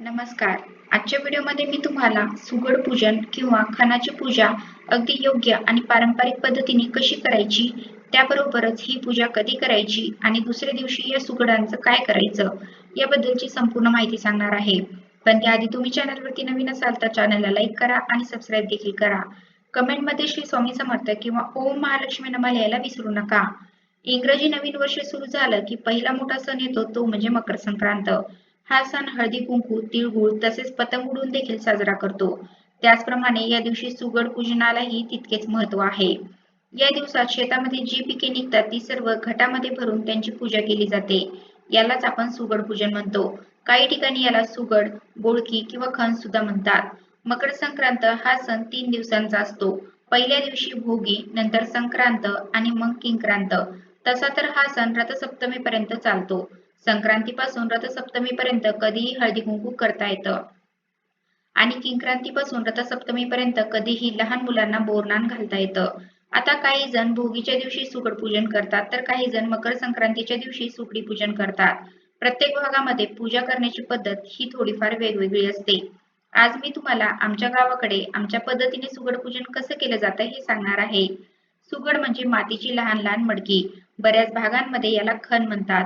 नमस्कार. आजच्या व्हिडिओमध्ये मी तुम्हाला सुगड पूजन किंवा खणाची पूजा अगदी योग्य आणि पारंपरिक पद्धतीने कशी करायची त्याबरोबरच ही पूजा कधी करायची आणि दुसऱ्या दिवशी या सुगडांचं काय करायचं याबद्दलची संपूर्ण माहिती सांगणार आहे. पण त्याआधी तुम्ही चॅनलवरती नवीन असाल तर चॅनलला लाईक करा आणि सबस्क्राईब देखील करा. कमेंटमध्ये श्री स्वामी समर्थ किंवा ओम महालक्ष्मी नमा लिहायला विसरू नका. इंग्रजी नवीन वर्ष सुरू झालं की पहिला मोठा सण येतो तो म्हणजे मकर संक्रांत. हा सण हळदी कुंकू तिळगुळ तसेच पतंग उडवून देखील साजरा करतो. त्याचप्रमाणे या दिवशी सुगड पूजनालाही तितकेच महत्त्व आहे. या दिवसात शेतामध्ये जी पिके निघतात ती सर्व घटामध्ये भरून त्यांची पूजा केली जाते. यालाच आपण सुगड पूजन म्हणतो. काही ठिकाणी याला सुगड बोळकी किंवा खण सुद्धा म्हणतात. मकर संक्रांत हा सण तीन दिवसांचा असतो. पहिल्या दिवशी भोगी नंतर संक्रांत आणि मग किंक्रांत. तसा तर हा सण रथसप्तमी पर्यंत चालतो. संक्रांतीपासून रथसप्तमीपर्यंत कधीही हळदी कुंकू करता येतं. आणि किंक्रांतीपासून रथसप्तमीपर्यंत कधीही लहान मुलांना बोरनान घालता येतं. आता काही जण भोगीच्या दिवशी सुकड पूजन करतात तर काही जण मकर संक्रांतीच्या दिवशी सुकडी पूजन करतात. प्रत्येक भागामध्ये पूजा करण्याची पद्धत ही थोडीफार वेगवेगळी असते. आज मी तुम्हाला आमच्या गावाकडे आमच्या पद्धतीने सुगड पूजन कसं केलं जातं हे सांगणार आहे. सुगड म्हणजे मातीची लहान लहान मडकी. बऱ्याच भागांमध्ये याला खण म्हणतात.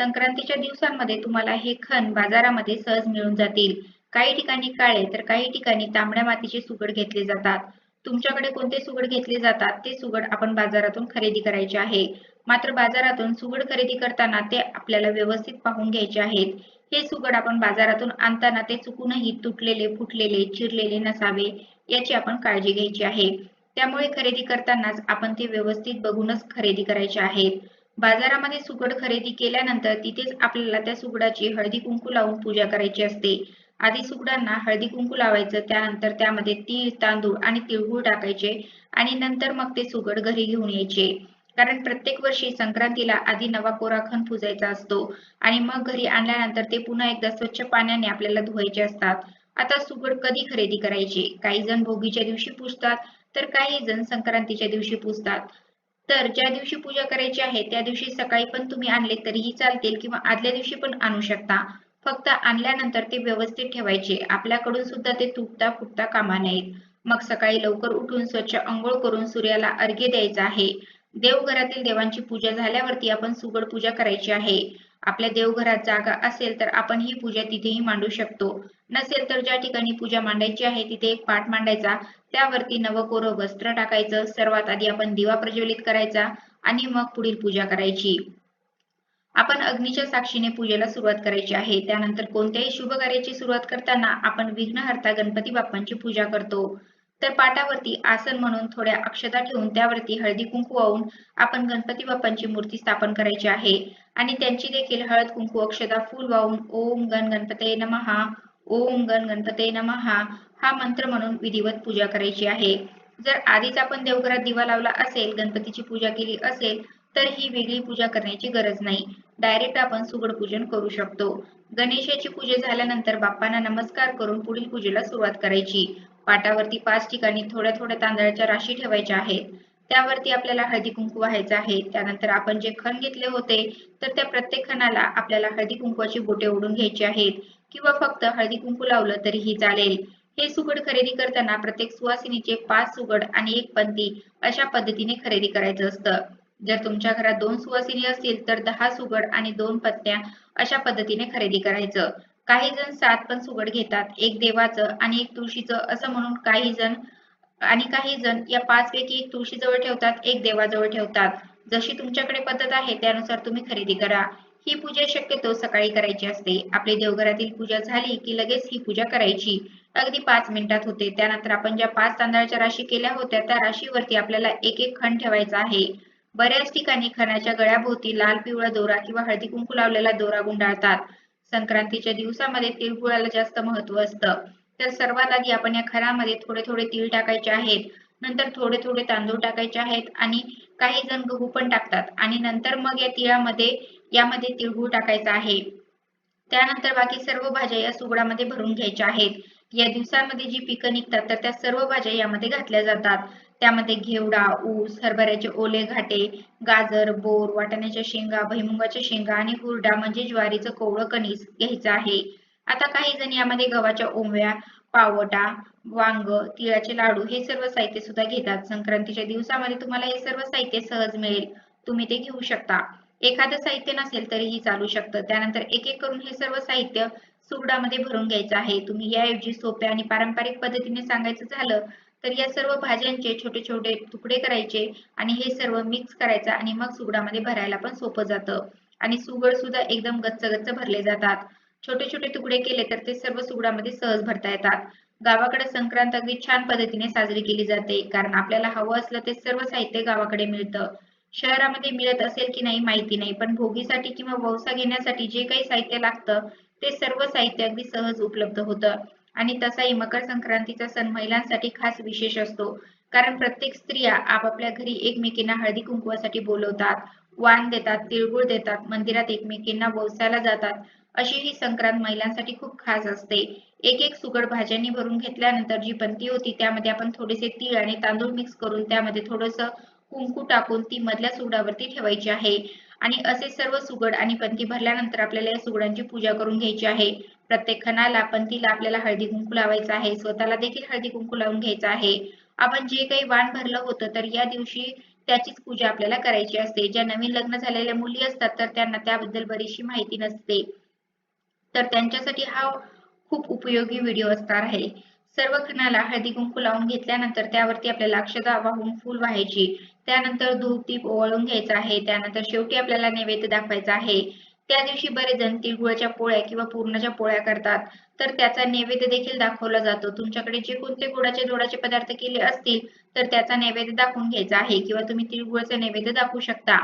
संक्रांतीच्या दिवसांमध्ये तुम्हाला हे खण बाजारामध्ये सहज मिळून जातील. काही ठिकाणी काळे तर काही ठिकाणी तांबड्या मातीचे सुगड घेतले जातात. तुमच्याकडे कोणते सुगड घेतले जातात? ते सुगड आपण बाजारातून खरेदी करायचे आहे. मात्र बाजारातून सुगड खरेदी करताना ते आपल्याला व्यवस्थित पाहून घ्यायचे आहेत. हे सुगड आपण बाजारातून आणताना ते चुकूनही तुटलेले फुटलेले चिरलेले नसावे याची आपण काळजी घ्यायची आहे. त्यामुळे खरेदी करतानाच आपण ते व्यवस्थित बघूनच खरेदी करायचे आहेत. बाजारामध्ये सुगड खरेदी केल्यानंतर तिथेच आपल्याला त्या सुगडाची हळदी कुंकू लावून पूजा करायची असते. आधी सुगडांना हळदी कुंकू लावायचं त्यानंतर त्यामध्ये तीळ तांदूळ आणि तिळगुळ टाकायचे आणि नंतर मग ते सुगड घरी घेऊन यायचे. कारण प्रत्येक वर्षी संक्रांतीला आधी नवा कोरा खण पुजायचा असतो आणि मग घरी आणल्यानंतर ते पुन्हा एकदा स्वच्छ पाण्याने आपल्याला धुवायचे असतात. आता सुगड कधी खरेदी करायची? काही जण भोगीच्या दिवशी पुजतात तर काही जण संक्रांतीच्या दिवशी पुजतात. तर ज्या दिवशी पूजा करायची आहे त्या दिवशी सकाळी पण तुम्ही आणले तरीही चालतील किंवा आदल्या दिवशी पण आणू शकता. फक्त आणल्यानंतर ते व्यवस्थित ठेवायचे. आपल्याकडून सुद्धा ते तुटता फुटता कामा नयेत. मग सकाळी लवकर उठून स्वच्छ अंघोळ करून सूर्याला अर्घ्य द्यायचा आहे. देवघरातील देवांची पूजा झाल्यावरती आपण सुगड पूजा करायची आहे. आपल्या देवघरात जागा असेल तर आपण ही पूजा तिथेही मांडू शकतो. नसेल तर ज्या ठिकाणी पूजा मांडायची आहे तिथे एक पाठ मांडायचा. त्यावरती नवकोर वस्त्र टाकायचं. सर्वात आधी आपण दिवा प्रज्वलित करायचा आणि मग पुढील पूजा करायची. आपण अग्नीच्या साक्षीने पूजेला सुरुवात करायची आहे. त्यानंतर कोणत्याही शुभ कार्याची सुरुवात करताना आपण विघ्नहर्ता गणपती बाप्पांची पूजा करतो. तर पाटावरती आसन म्हणून थोड्या अक्षता ठेवून त्यावरती हळदी कुंकू वाहून आपण गणपती बाप्पांची मूर्ती स्थापन करायची आहे. आणि त्यांची देखील हळद कुंकू अक्षता फूल वाहून ओम गण गणपते नमहा ओम गण गणपते नमहा हा मंत्र म्हणून विधिवत पूजा करायची आहे. जर आधीच आपण देवघरात दिवा लावला असेल गणपतीची पूजा केली असेल तर ही वेगळी पूजा करण्याची गरज नाही. डायरेक्ट आपण सुगड पूजन करू शकतो. गणेशाची पूजा झाल्यानंतर बाप्पांना नमस्कार करून पुढील पूजेला सुरुवात करायची. पाटावरती पाच ठिकाणी थोड्या थोड्या तांदळाच्या राशी ठेवायच्या आहेत. त्यावरती आपल्याला हळदी कुंकू व्हायचं आहे. त्यानंतर आपण जे खण घेतले होते तर त्या प्रत्येक खणाला आपल्याला हळदी कुंकवाची बोटे ओढून घ्यायची आहेत. किंवा फक्त हळदी कुंकू लावलं तरीही चालेल. हे सुगड खरेदी करताना प्रत्येक सुवासिनीचे पाच सुगड आणि एक पंती अशा पद्धतीने खरेदी करायचं असतं. जर तुमच्या घरात दोन सुवासिनी असतील तर दहा सुगड आणि दोन पत्त्या अशा पद्धतीने खरेदी करायचं. काही जण सात पण सुगड घेतात. एक देवाचं आणि एक तुळशीचं असं म्हणून काही जण आणि काही जण या पाच पैकी एक तुळशीजवळ ठेवतात एक देवाजवळ ठेवतात. जशी तुमच्याकडे पद्धत आहे त्यानुसार तुम्ही खरेदी करा. ही पूजा शक्यतो सकाळी करायची असते. आपली देवघरातील पूजा झाली की लगेच ही पूजा करायची. अगदी पाच मिनिटात होते. त्यानंतर आपण ज्या पाच तांदळाच्या राशी केल्या होत्या त्या राशीवरती आपल्याला एक एक खण ठेवायचा आहे. बऱ्याच ठिकाणी खणाच्या गळ्याभोवती लाल पिवळा दोरा किंवा हळदी कुंकू लावलेला दोरा गुंडाळतात. संक्रांतीच्या दिवसामध्ये तिळगुळाला जास्त महत्त्व असतं. तर सर्वात आधी आपण या खरामध्ये थोडे थोडे तीळ टाकायचे आहेत. नंतर थोडे थोडे तांदूळ टाकायचे आहेत आणि काही जण गहू पण टाकतात. आणि नंतर मग या तिळामध्ये यामध्ये तिळगुळ टाकायचा आहे. त्यानंतर बाकी सर्व भाज्या या सुगडामध्ये भरून घ्यायच्या आहेत. या दिवसांमध्ये जी पिकं निघतात तर त्या सर्व भाज्या यामध्ये घातल्या जातात. त्यामध्ये घेवडा ऊस हरभऱ्याचे ओले घाटे गाजर बोर वाटाण्याच्या शेंगा भैमुगाच्या शेंगा आणि हुरडा म्हणजे ज्वारीचं कोवळं कणीस घ्यायचं आहे. आता काही जण यामध्ये गव्हाच्या ओंब्या पावटा वांग तिळाचे लाडू हे सर्व साहित्य सुद्धा घेतात. संक्रांतीच्या दिवसामध्ये तुम्हाला हे सर्व साहित्य सहज मिळेल. तुम्ही ते घेऊ शकता. एखादं साहित्य नसेल तरीही चालू शकतं. त्यानंतर एक एक करून हे सर्व साहित्य सुगडामध्ये भरून घ्यायचं आहे. तुम्ही याऐवजी सोप्या आणि पारंपरिक पद्धतीने सांगायचं झालं तर या सर्व भाज्यांचे छोटे छोटे तुकडे करायचे आणि हे सर्व मिक्स करायचं आणि मग सुगडामध्ये भरायला पण सोपं जातं. आणि सुगड सुद्धा एकदम गच्च गच्च भरले जातात. छोटे छोटे तुकडे केले तर ते सर्व सुगडामध्ये सहज भरता येतात. गावाकडे संक्रांत अगदी छान पद्धतीने साजरी केली जाते कारण आपल्याला हवं असलं ते सर्व साहित्य गावाकडे मिळतं. शहरामध्ये मिळत असेल की नाही माहिती नाही पण भोगीसाठी किंवा वौसा घेण्यासाठी जे काही साहित्य लागतं ते सर्व साहित्य अगदी सहज उपलब्ध होतं. आणि तसाही मकर संक्रांतीचा सण महिलांसाठी खास विशेष असतो. कारण प्रत्येक स्त्रिया आपापल्या घरी एकमेकींना हळदी कुंकवासाठी बोलवतात वाण देतात तिळगुळ देतात मंदिरात एकमेकींना वौसायला जातात. अशी ही संक्रांत महिलांसाठी खूप खास असते. एक एक सुगड भाज्यांनी भरून घेतल्यानंतर जी पंती होती त्यामध्ये आपण थोडेसे तीळ आणि तांदूळ मिक्स करून त्यामध्ये थोडस कुंकू टाकून ती मधल्या सुगडावरती ठेवायची आहे. आणि असे सर्व सुगड आणि पंथी भरल्यानंतर आपल्याला या सुगडांची पूजा करून घ्यायची आहे. प्रत्येक खणाला पंथीला आपल्याला हळदी कुंकू लावायचं आहे स्वतःला देखील हळदी कुंकू लावून घ्यायचं आहे. आपण जे काही वाण भरलं होतं तर या दिवशी त्याचीच पूजा आपल्याला करायची असते. ज्या नवीन लग्न झालेल्या मुली असतात तर त्यांना त्याबद्दल बरीचशी माहिती नसते. तर त्यांच्यासाठी हा खूप उपयोगी व्हिडिओ असणार आहे. सर्व खणाला हळदी कुंकू लावून घेतल्यानंतर त्यावरती आपल्याला अक्षता वाहून फुल व्हायची. त्यानंतर धूप दीप ओवाळून घ्यायचा आहे. त्यानंतर शेवटी आपल्याला नैवेद्य दाखवायचा आहे. त्या दिवशी बरेच जण तिळगुळाच्या पोळ्या किंवा पूर्णाच्या पोळ्या करतात. तर त्याचा नैवेद्य देखील दाखवला जातो. तुमच्याकडे जे कोणते गोडाचे जोडाचे पदार्थ केले असतील तर त्याचा नैवेद्य दाखवून घ्यायचा आहे किंवा तुम्ही तिळगुळाचा नैवेद्य दाखवू शकता.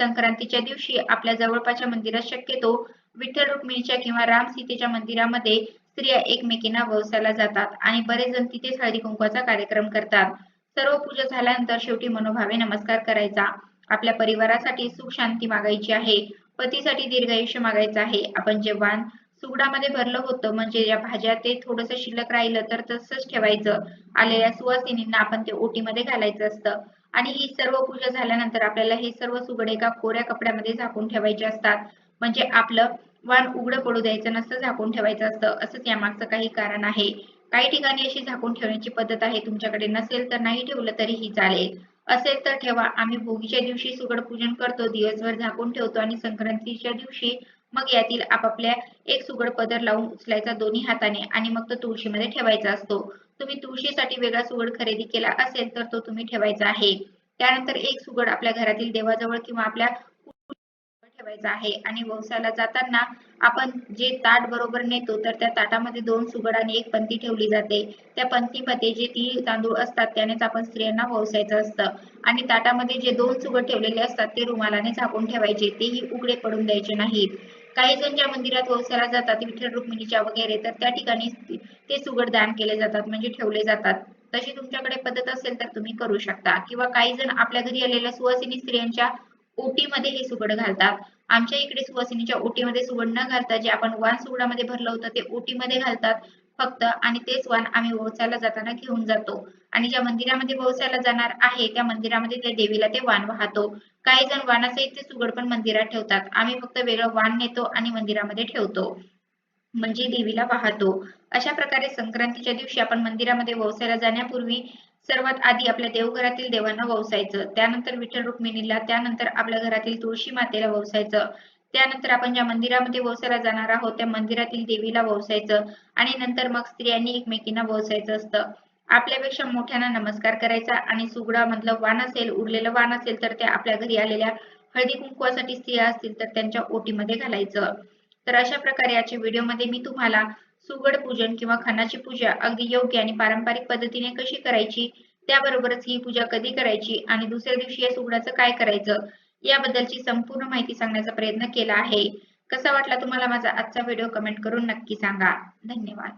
संक्रांतीच्या दिवशी आपल्या जवळपासच्या मंदिरात शक्यतो विठ्ठल रुक्मिणीच्या किंवा राम सीतेच्या मंदिरामध्ये स्त्रिया एकमेकींना वौसाला जातात आणि बरेच जण तिथेच हळदी कुंकवाचा कार्यक्रम करतात. सर्व पूजा झाल्यानंतर शेवटी मनोभावे नमस्कार करायचा. आपल्या परिवारासाठी सुख शांती मागायची आहे पतीसाठी दीर्घायुष्य मागायचं आहे. आपण जेव्हा सुगडामध्ये भरलं होतं म्हणजे या भाज्या ते थोडस शिल्लक राहिलं तर तसंच ठेवायचं. आलेल्या सुवासिनींना आपण ते ओटीमध्ये घालायचं असतं. आणि ही सर्व पूजा झाल्यानंतर आपल्याला हे सर्व सुगड एका कोऱ्या कपड्यामध्ये झाकून ठेवायचे असतात. म्हणजे आपलं वाण उघडं पडू द्यायचं नसतं झाकून ठेवायचं असतं. असंच यामागचं काही कारण आहे. काही ठिकाणी अशी झाकून ठेवण्याची पद्धत आहे. तुमच्याकडे नसेल तर नाही ठेवलं तरीही चालेल. असेल तर ठेवा. आम्ही भोगीच्या दिवशी सुगड पूजन करतो दिवसभर झाकून ठेवतो आणि संक्रांतीच्या दिवशी मग यातील आपापल्या एक सुगड पदर लावून उचलायचा दोन्ही हाताने आणि मग तो तुळशीमध्ये ठेवायचा असतो. तुम्ही तुळशीसाठी वेगळा सुगड खरेदी केला असेल तर तो तुम्ही ठेवायचा आहे. त्यानंतर एक सुगड आपल्या घरातील देवाजवळ किंवा आपल्या ठेवायचा आहे. आणि वौसाला जाताना आपण जे ताट बरोबर नेतो तर त्या ताटामध्ये दोन सुगड आणि एक पंथी ठेवली जाते. त्या पंथीमध्ये जे तीळ तांदूळ असतात त्यानेच आपण स्त्रियांना वौसायचं असतं. आणि ताटामध्ये जे दोन सुगड ठेवलेले असतात ते रुमालाने झाकून ठेवायचे. तेही उघडे पडून द्यायचे नाहीत. काही जण ज्या मंदिरात वौसाला जातात विठ्ठल रुक्मिणीच्या वगैरे तर त्या ठिकाणी ते सुगड दान केले जातात म्हणजे ठेवले जातात. तशी तुमच्याकडे पद्धत असेल तर तुम्ही करू शकता. किंवा काही जण आपल्या घरी आलेल्या सुवासिनी स्त्रियांच्या ओटीमध्ये हे सुगड घालतात. आमच्या इकडे सुवासिनीच्या ओटीमध्ये सुगड न घालता जे आपण वाण सुगडामध्ये भरलं होतं ते ओटीमध्ये घालतात फक्त आणि तेच वाण आम्ही वौसाला जाताना घेऊन जातो. आणि ज्या मंदिरामध्ये वौसाला जाणार आहे त्या मंदिरामध्ये त्या देवीला ते वाण वाहतो. काही जण वाणासहित ते सुगड पण मंदिरात ठेवतात. आम्ही फक्त वेगळं वाण नेतो आणि मंदिरामध्ये ठेवतो. म्हणजे देवीला वाहतो. अशा प्रकारे संक्रांतीच्या दिवशी आपण मंदिरामध्ये वौसायला जाण्यापूर्वी सर्वात आधी आपल्या देवघरातील देवांना ववसायचं. त्यानंतर विठ्ठल रुक्मिणीला त्यानंतर आपल्या घरातील तुळशी मातेला ववसायचं. त्यानंतर आपण ज्या मंदिरामध्ये वसायला जाणार आहोत त्या मंदिरातील देवीला ववसायचं आणि नंतर मग स्त्रियांनी एकमेकींना ववसायचं असतं. आपल्यापेक्षा मोठ्यांना नमस्कार करायचा आणि सुगडा मधलं वाण असेल उरलेलं वाण असेल तर ते आपल्या घरी आलेल्या हळदी कुंकवासाठी स्त्रिया असतील तर त्यांच्या ओटीमध्ये घालायचं. तर अशा प्रकारे याच्या व्हिडिओमध्ये मी तुम्हाला सुगड पूजन किंवा खानाची पूजा अगदी योग्य आणि पारंपरिक पद्धतीने कशी करायची त्याबरोबरच ही पूजा कधी करायची आणि दुसऱ्या दिवशी या सुगडाचं काय करायचं याबद्दलची संपूर्ण माहिती सांगण्याचा प्रयत्न केला आहे. कसा वाटला तुम्हाला माझा आजचा व्हिडिओ कमेंट करून नक्की सांगा. धन्यवाद.